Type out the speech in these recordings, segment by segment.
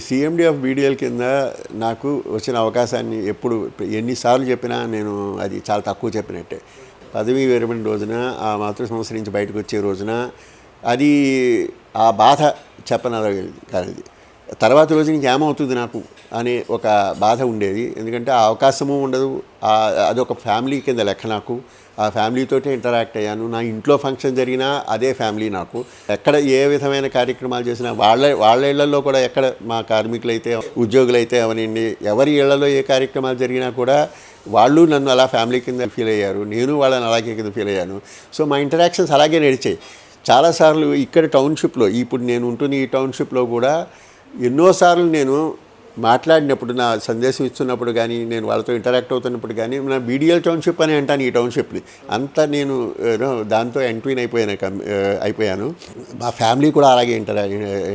CMD of BDL కింద నాకు వచ్చిన అవకాశాన్ని ఎప్పుడు ఎన్నిసార్లు చెప్పినా నేను అది చాలా తక్కువ చెప్పినట్టే. పదవి విరమణ రోజున ఆ మాతృ సంస్థ నుంచి బయటకు వచ్చే రోజున అది ఆ బాధ చెప్పనలగేది కాదు తర్వాత రోజు నీకు ఏమవుతుంది నాకు అనే ఒక బాధ ఉండేది. ఎందుకంటే ఆ అవకాశము ఉండదు. అదొక ఫ్యామిలీ కింద లెక్క నాకు. ఆ ఫ్యామిలీతోటే ఇంటరాక్ట్ అయ్యాను. నా ఇంట్లో ఫంక్షన్ జరిగినా అదే ఫ్యామిలీ నాకు. ఎక్కడ ఏ విధమైన కార్యక్రమాలు చేసినా వాళ్ళ వాళ్ళ ఇళ్ళలో కూడా ఎక్కడ మా కార్మికులైతే ఉద్యోగులైతే అవనండి ఎవరి ఇళ్ళలో ఏ కార్యక్రమాలు జరిగినా కూడా వాళ్ళు నన్ను అలా ఫ్యామిలీ కింద ఫీల్ అయ్యారు. నేను వాళ్ళని అలాగే కింద ఫీల్ అయ్యాను. సో మా ఇంటరాక్షన్స్ అలాగే నడిచాయి. చాలాసార్లు ఇక్కడ టౌన్షిప్లో ఇప్పుడు నేను ఉంటున్న ఈ టౌన్షిప్లో కూడా ఎన్నోసార్లు నేను మాట్లాడినప్పుడు నా సందేశం ఇస్తున్నప్పుడు కానీ నేను వాళ్ళతో ఇంటరాక్ట్ అవుతున్నప్పుడు కానీ నా బీడిఎల్ టౌన్షిప్ అని అంటాను ఈ టౌన్షిప్ని అంతా నేను దాంతో ఎంట్వీన్ అయిపోయాను అయిపోయాను. మా ఫ్యామిలీ కూడా అలాగే ఇంటర్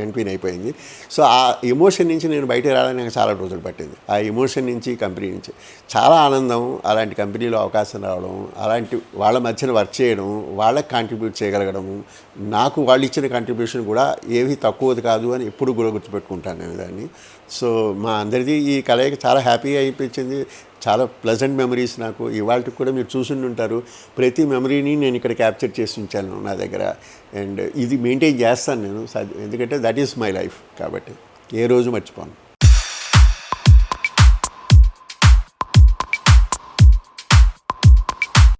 ఎంట్వీన్ అయిపోయింది. సో ఆ ఎమోషన్ నుంచి నేను బయట రావడానికి నాకు చాలా రోజులు పట్టింది. ఆ ఎమోషన్ నుంచి కంపెనీ నుంచి. చాలా ఆనందం అలాంటి కంపెనీలో అవకాశం రావడం అలాంటి వాళ్ళ మధ్యన వర్క్ చేయడం వాళ్ళకి కాంట్రిబ్యూట్ చేయగలగడం. నాకు వాళ్ళు ఇచ్చిన కాంట్రిబ్యూషన్ కూడా ఏవి తక్కువది కాదు అని ఎప్పుడు కూడా గుర్తుపెట్టుకుంటాను నేను దాన్ని. సో మా అందరిది ఈ కలయిక చాలా హ్యాపీగా అయిపించింది. చాలా ప్లెజెంట్ మెమరీస్ నాకు. ఇవాళకి కూడా మీరు చూసుండి ఉంటారు. ప్రతి మెమరీని నేను ఇక్కడ క్యాప్చర్ చేసి ఉంచాను నా దగ్గర. అండ్ ఇది మెయింటైన్ చేస్తాను నేను. ఎందుకంటే దట్ ఈస్ మై లైఫ్ కాబట్టి ఏ రోజు మర్చిపోను.